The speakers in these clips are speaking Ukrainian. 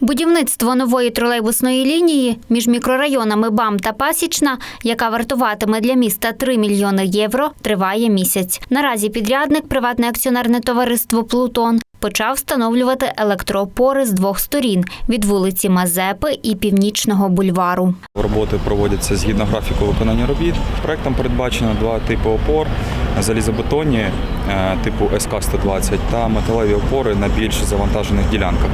Будівництво нової тролейбусної лінії між мікрорайонами БАМ та Пасічна, яка вартуватиме для міста 3 мільйони євро, триває місяць. Наразі підрядник, приватне акціонерне товариство Плутон, почав встановлювати електроопори з двох сторін від вулиці Мазепи і Північного бульвару. Роботи проводяться згідно графіку виконання робіт. Проектом передбачено два типи опор: залізобетонні е, типу СК-120 та металеві опори на більш завантажених ділянках.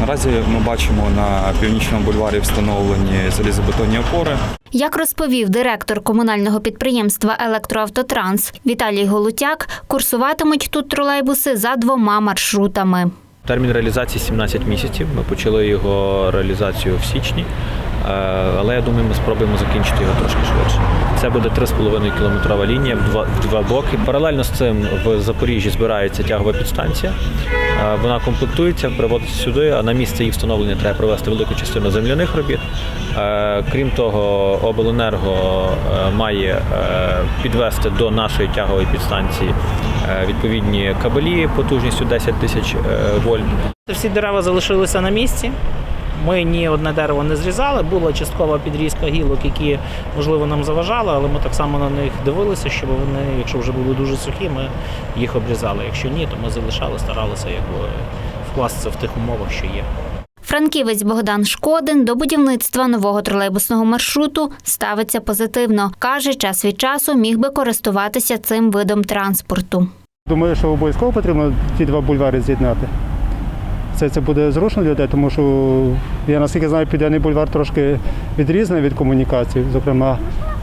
Наразі ми бачимо на північному бульварі встановлені залізобетонні опори. Як розповів директор комунального підприємства Електроавтотранс Віталій Голутяк, курсуватимуть тут тролейбуси за двома маршрутами. Термін реалізації 17 місяців. Ми почали його реалізацію в січні, але я думаю, ми спробуємо закінчити його трошки швидше. Це буде 3,5 кілометрова лінія в два, в два боки. Паралельно з цим в Запоріжжі збирається тягова підстанція. Е, Вона комплектується, приводиться сюди, а на місце її встановлення треба провести велику частину земляних робіт. Е, Крім того, обленерго е, має е, підвести до нашої тягової підстанції е, відповідні кабелі потужністю 10 тисяч е, вольт. Всі дерева залишилися на місці. Ми ні одне дерево не зрізали. Була часткова підрізка гілок, які можливо нам заважали, але ми так само на них дивилися, щоб вони, якщо вже були дуже сухі, ми їх обрізали. Якщо ні, то ми залишали, старалися якби вкластися в тих умовах, що є. Франківець Богдан Шкодин до будівництва нового тролейбусного маршруту ставиться позитивно. Каже, час від часу міг би користуватися цим видом транспорту. Думаю, що обов'язково потрібно ті два бульвари з'єднати. Це, це буде зручно для людей, тому що я наскільки знаю, Південний бульвар трошки відрізаний від комунікацій, зокрема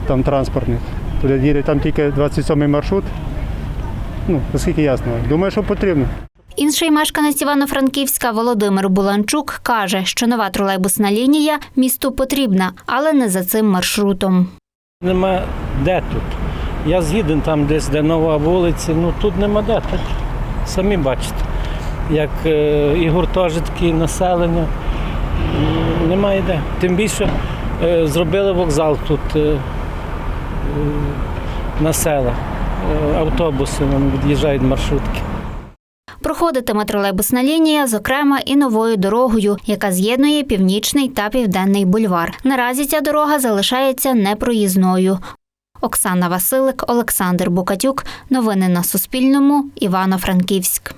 там транспортних. Туди їде там тільки 27-й маршрут. Ну, наскільки ясно. Думаю, що потрібно. Інший мешканець Івано-Франківська Володимир Буланчук каже, що нова тролейбусна лінія місту потрібна, але не за цим маршрутом. Нема де тут. Я згіден там десь, де нова вулиця, ну тут нема де. Тут самі бачите, як е, і гуртожитки, і населення. Немає де. Тим більше е, зробили вокзал тут е, на села. Е, автобуси вон, від'їжджають маршрутки. Проходитиме тролейбусна лінія, зокрема, і новою дорогою, яка з'єднує північний та південний бульвар. Наразі ця дорога залишається непроїзною. Оксана Василик, Олександр Букатюк. Новини на Суспільному. Івано-Франківськ.